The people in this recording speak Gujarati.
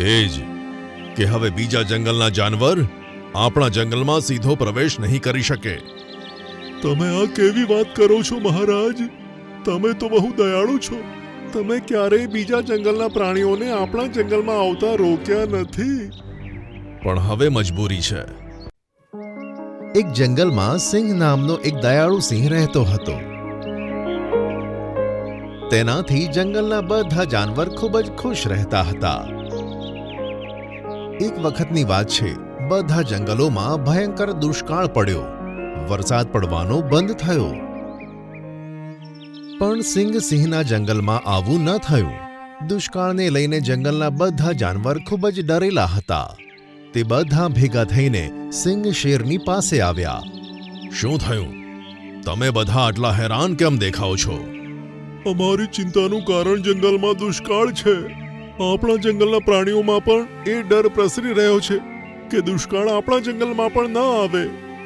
એ જ કે હવે બીજા જંગલના જાનવર આપણા જંગલમાં સીધો પ્રવેશ નહીં કરી શકે. તમે આ કેવી વાત કરો છો મહારાજ? તમે તો બહુ દયાળુ છો. તમે ક્યારેય બીજા જંગલના પ્રાણીઓને આપણા જંગલમાં આવતા રોક્યા નથી. પણ હવે મજબૂરી છે. એક જંગલમાં સિંહ નામનો એક દયાળુ સિંહ રહેતો હતો. તેનાથી જંગલના બધા જાનવર ખૂબ જ ખુશ રહેતા હતા. એક વખતની વાત છે, બધા જંગલોમાં ભયંકર દુષ્કાળ પડ્યો. વરસાદ પડવાનો બંધ થયો. પણ સિંહ સિંહના જંગલમાં આવું ન થયું. દુષ્કાળને લઈને જંગલના બધા જાનવર ખૂબ જ ડરેલા હતા. તે બધા ભેગા થઈને સિંહ શેરની પાસે આવ્યા. શું થયું? તમે બધા આટલા હેરાન કેમ દેખાઓ છો? અમારી ચિંતાનું કારણ જંગલમાં દુષ્કાળ છે. આપણા જંગલના પ્રાણીઓમાં પણ એ ડર પ્રસરી રહ્યો છે કે દુષ્કાળ આપણા જંગલમાં પણ ન આવે.